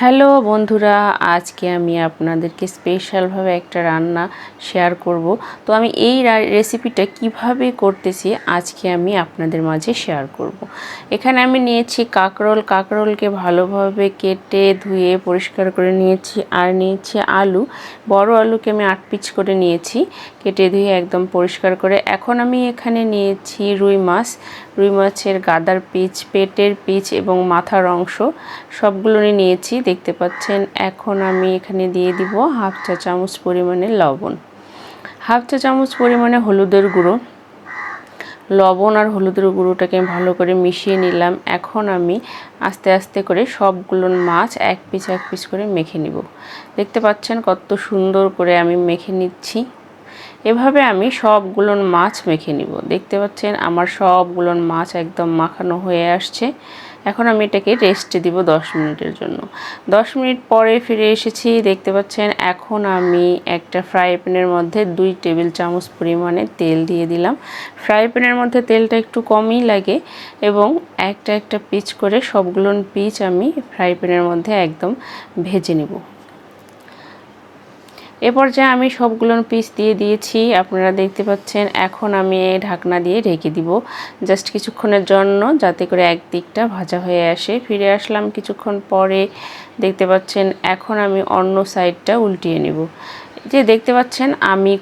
Hello বন্ধুরা, আজকে আমি আপনাদেরকে স্পেশালভাবে একটা রান্না শেয়ার করব। তো আমি এই রেসিপিটা কীভাবে করতেছি আজকে আমি আপনাদের মাঝে শেয়ার করব। এখানে আমি নিয়েছি কাঁকরোল, কাঁকরোলকে ভালোভাবে কেটে ধুয়ে পরিষ্কার করে নিয়েছি আর নিয়েছি আলু। বড় আলুকে আমি আট পিচ করে নিয়েছি, কেটে ধুয়ে একদম পরিষ্কার করে। এখন আমি এখানে নিয়েছি রুই মাছ। রুই মাছের গাদার পিচ, পেটের পিচ এবং মাথার অংশ সবগুলো নিয়েছি। দেখতে পাচ্ছেন, এখন আমি এখানে দিয়ে দিব হাফ চা চামচ পরিমাণে লবণ। হাফ চা চামচ পরিমাণে হলুদের গুঁড়ো। লবণ আর হলুদের গুঁড়োটাকে ভালো করে মিশিয়ে নিলাম। এখন আমি আস্তে আস্তে করে সবগুলো মাছ এক পিস এক পিস করে মেখে নিব। দেখতে পাচ্ছেন কত সুন্দর করে আমি মেখে নিচ্ছি। এভাবে আমি সবগুলো মাছ মেখে নিব। দেখতে পাচ্ছেন আমার সবগুলো মাছ একদম মাখানো হয়ে আসছে। এখন আমি এটাকে রেস্ট দিব দশ মিনিটের জন্য। দশ মিনিট পরে ফিরে এসেছি, দেখতে পাচ্ছেন এখন আমি একটা ফ্রাই প্যানের মধ্যে দুই টেবিল চামচ পরিমাণে তেল দিয়ে দিলাম। ফ্রাই প্যানের মধ্যে তেলটা একটু কমই লাগে এবং একটা একটা পিচ করে সবগুলো পিচ আমি ফ্রাই প্যানের মধ্যে একদম ভেজে নেব। এ পর্যায়ে আমি সবগুলো পিস দিয়ে দিয়েছি। আপনারা দেখতে পাচ্ছেন, এখন আমি ঢাকনা দিয়ে ঢেকে দিব। জাস্ট কিছুক্ষণের জন্য যাতে করে একদিকটা ভাজা হয়ে আসে। ফিরে আসলাম কিছুক্ষণ পরে। দেখতে পাচ্ছেন, এখন আমি অন্য সাইডটা উল্টিয়ে নেব। যে দেখতে পাচ্ছেন, আমি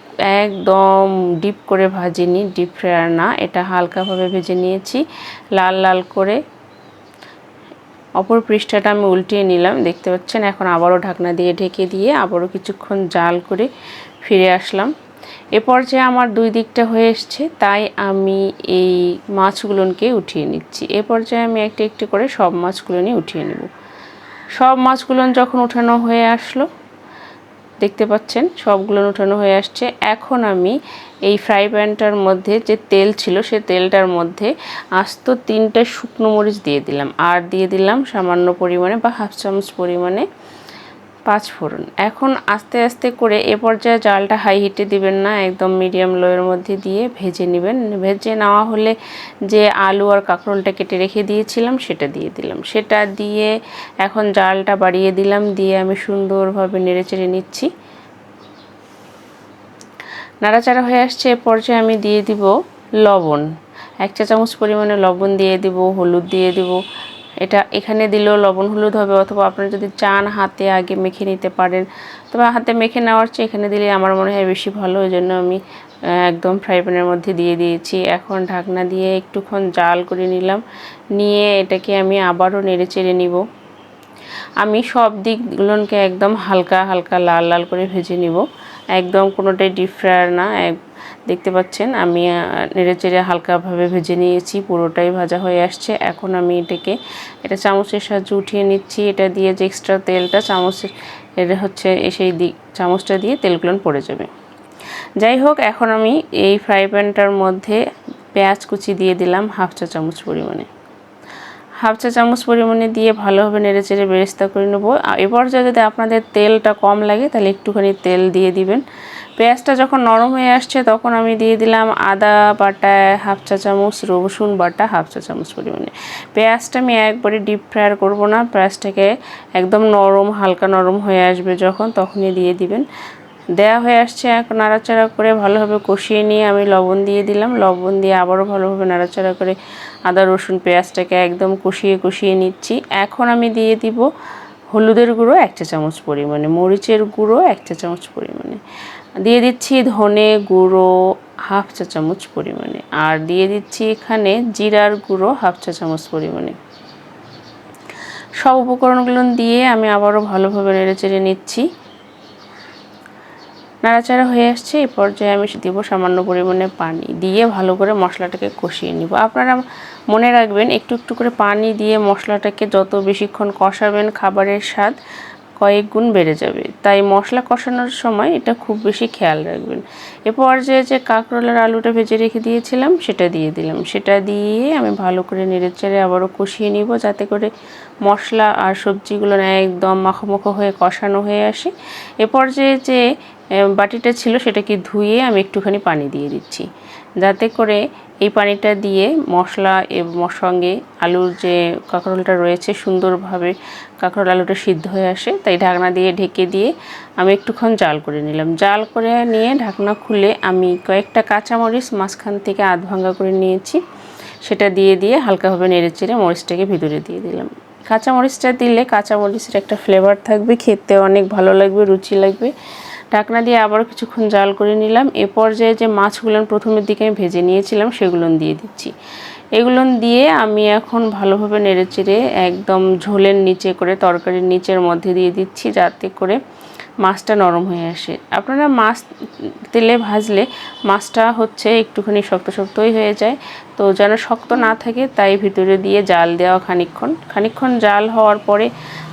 একদম ডিপ করে ভাজিনি ডিপ ফ্রায়ার না। এটা হালকাভাবে ভেজে নিয়েছি। লাল লাল করে অপর পৃষ্ঠাটা আমি উল্টিয়ে নিলাম, দেখতে পাচ্ছেন? এখন আবারও ঢাকনা দিয়ে ঢেকে দিয়ে আবারও কিছুক্ষণ জাল করে ফিরে আসলাম। এ পর্যায়ে আমার দুই দিকটা হয়ে এসছে, তাই আমি এই মাছগুলোকে উঠিয়ে নিচ্ছি। এ পর্যায়ে আমি একটি একটি করে সব মাছগুলো নিয়ে উঠিয়ে নেব। সব মাছগুলো যখন উঠানো হয়ে আসলো দেখতে পাচ্ছেন, সবগুলো উঠানো হয়ে আসছে। এখন আমি এই ফ্রাই প্যানটার মধ্যে যে তেল ছিল, সে তেলটার মধ্যে আস্ত তিনটা শুকনো মরিচ দিয়ে দিলাম। আর দিয়ে দিলাম সামান্য পরিমাণে বা হাফ চামচ পরিমাণে পাঁচ ফোড়ন। এখন আস্তে আস্তে করে এ পর্যায়ে জালটা হাই হিটে দিবেন না, একদম মিডিয়াম লোয়ের মধ্যে দিয়ে ভেজে নেবেন। ভেজে নেওয়া হলে যে আলু আর কাঁকরোলটা কেটে রেখে দিয়েছিলাম, সেটা দিয়ে দিলাম। সেটা দিয়ে এখন জালটা বাড়িয়ে দিলাম, দিয়ে আমি সুন্দরভাবে নেড়ে চেড়ে নিচ্ছি। নাড়াচাড়া হয়ে আসছে, এ পর্যায়ে আমি দিয়ে দিব লবণ। এক চা চামচ পরিমাণে লবণ দিয়ে দিব, হলুদ দিয়ে দিব। এটা এখানে দিলেও লবণ, হলুদ হবে। অথবা আপনারা যদি চান হাতে আগে মেখে নিতে পারেন। তবে হাতে মেখে নেওয়ার চেয়ে এখানে দিলে আমার মনে হয় বেশি ভালো। ওই জন্য আমি একদম ফ্রাই প্যানের মধ্যে দিয়ে দিয়েছি। এখন ঢাকনা দিয়ে একটুক্ষণ জাল করে নিলাম। নিয়ে এটাকে আমি আবারও নেড়ে চেড়ে নিব। আমি সব দিকগুলোকে একদম হালকা হালকা লাল লাল করে ভেজে নিব। একদম কোনোটাই ডিপ ফ্রায়ার না দেখতে পাচ্ছেন, আমি নেড়ে চেড়ে হালকাভাবে ভেজে নিয়েছি, পুরোটাই ভাজা হয়ে আসছে। এখন আমি এটাকে, এটা চামচের সাহায্যে উঠিয়ে নিচ্ছি, এটা দিয়ে যে এক্সট্রা তেলটা চামচের, এটা হচ্ছে সেই দিক চামচটা দিয়ে তেলগুলো পড়ে যাবে। যাই হোক, এখন আমি এই ফ্রাই প্যানটার মধ্যে পেঁয়াজ কুচি দিয়ে দিলাম হাফ চা চামচ পরিমাণে। হাফ চা চামচ পরিমাণে দিয়ে ভালোভাবে নেড়ে চেড়ে বেরেস্তা করে নেব। এ পর্যায়ে যদি আপনাদের তেলটা কম লাগে, তাহলে একটুখানি তেল দিয়ে দিবেন। পেঁয়াজটা যখন নরম হয়ে আসছে, তখন আমি দিয়ে দিলাম আদা বাটা, হাফ চা চামচ, রসুন বাটা, হাফ চা চামচ পরিমাণে। পেঁয়াজটা আমি একবারে ডিপ ফ্রায়ার করব না, পেঁয়াজটাকে একদম নরম, হালকা নরম হয়ে আসবে যখন, তখনই দিয়ে দিবেন। দেয়া হয়ে আসছে এখন নাড়াচাড়া করে ভালোভাবে কষিয়ে নিয়ে আমি লবণ দিয়ে দিলাম। লবণ দিয়ে আবারও ভালোভাবে নাড়াচাড়া করে আদা, রসুন, পেঁয়াজটাকে একদম কষিয়ে কষিয়ে নিচ্ছি। এখন আমি দিয়ে দিব হলুদের গুঁড়ো এক চা চামচ পরিমাণে, মরিচের গুঁড়ো এক চা চামচ পরিমাণে। দিয়ে দিচ্ছি ধনে গুঁড়ো হাফ চা চামচ পরিমাণে। আর দিয়ে দিচ্ছি এখানে জিরার গুঁড়ো হাফ চা চামচ পরিমাণে। সব উপকরণগুলো দিয়ে আমি আবারও ভালোভাবে নেড়ে চেড়ে নিচ্ছি। নাড়াচাড়া হয়ে আসছে এই পর্যায়ে আমি দিব সামান্য পরিমাণে পানি দিয়ে ভালো করে মশলাটাকে কষিয়ে নিব। আপনারা মনে রাখবেন, একটু একটু করে পানি দিয়ে মশলাটাকে যত বেশিক্ষণ কষাবেন খাবারের স্বাদ কয়েক গুণ বেড়ে যাবে। তাই মশলা কষানোর সময় এটা খুব বেশি খেয়াল রাখবেন। এ পর্যায়ে যে কাঁকরোলের আলুটা ভেজে রেখে দিয়েছিলাম, সেটা দিয়ে দিলাম। সেটা দিয়ে আমি ভালো করে নেড়ে চেড়ে আবারও কষিয়ে নিব যাতে করে মশলা আর সবজিগুলো একদম মাখো হয়ে কষানো হয়ে আসে। এ পর্যায়ে যে বাটিটা ছিল সেটাকে ধুয়ে আমি একটুখানি পানি দিয়ে দিচ্ছি। যাতে করে এই পানিটা দিয়ে মশলা সঙ্গে আলুর যে কাঁকরোলটা রয়েছে সুন্দরভাবে কাঁকরোল আলুটা সিদ্ধ হয়ে আসে, তাই ঢাকনা দিয়ে ঢেকে দিয়ে আমি একটুক্ষণ জাল করে নিলাম। জাল করে নিয়ে ঢাকনা খুলে আমি কয়েকটা কাঁচামরিচ মাঝখান থেকে আধ ভাঙ্গা করে নিয়েছি, সেটা দিয়ে দিয়ে হালকাভাবে নেড়ে চেড়ে মরিচটাকে ভিতরে দিয়ে দিলাম। কাঁচা মরিচটা দিলে কাঁচা মরিচের একটা ফ্লেভার থাকবে, খেতে অনেক ভালো লাগবে, রুচি লাগবে। ঢাকনা দিয়ে আবার কিছুক্ষণ জাল করে নিলাম। এ পর্যায়ে যে মাছগুলো প্রথমের দিকে আমি ভেজে নিয়েছিলাম, সেগুলো দিয়ে দিচ্ছি। এগুলো দিয়ে আমি এখন ভালোভাবে নেড়ে চেড়ে একদম ঝোলের নিচে করে, তরকারির নিচের মধ্যে দিয়ে দিচ্ছি, যাতে করে মাছটা নরম হয়ে আসে। আপনারা মাছ তেলে ভাজলে মাছটা হচ্ছে একটুখানি শক্ত শক্তই হয়ে যায়। তো যেন শক্ত না থাকে, তাই ভিতরে দিয়ে জাল দেওয়া খানিকক্ষণ। খানিকক্ষণ জাল হওয়ার পরে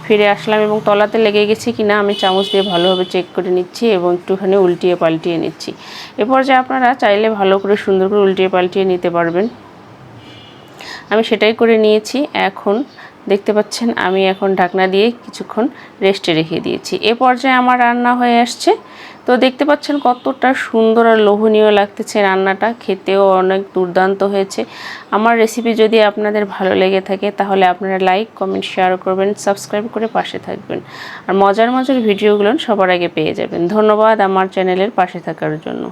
ফিরে আসলাম এবং তলাতে লেগে গেছে কি না আমি চামচ দিয়ে ভালোভাবে চেক করে নিচ্ছি এবং একটুখানি উল্টিয়ে পাল্টিয়ে নিচ্ছি। এরপর যে আপনারা চাইলে ভালো করে সুন্দর করে উল্টিয়ে পাল্টিয়ে নিতে পারবেন। আমি সেটাই করে নিয়েছি। এখন দেখতে পাচ্ছেন আমি এখন ঢাকনা দিয়ে কিছুক্ষণ রেস্টে রেখে দিয়েছি। এ পর্যায়ে আমার রান্না হয়ে আসছে। তো দেখতে পাচ্ছেন কতটা সুন্দর আর লোভনীয় লাগতেছে রান্নাটা। খেতেও অনেক দুর্দান্ত হয়েছে। আমার রেসিপি যদি আপনাদের ভালো লেগে থাকে, তাহলে আপনারা লাইক কমেন্ট শেয়ার করবেন সাবস্ক্রাইব করে পাশে থাকবেন। আর মজার মজার ভিডিওগুলো সবার আগে পেয়ে যাবেন। ধন্যবাদ আমার চ্যানেলের পাশে থাকার জন্য।